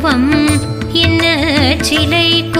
உருவம் என்ன சிலைக்கும்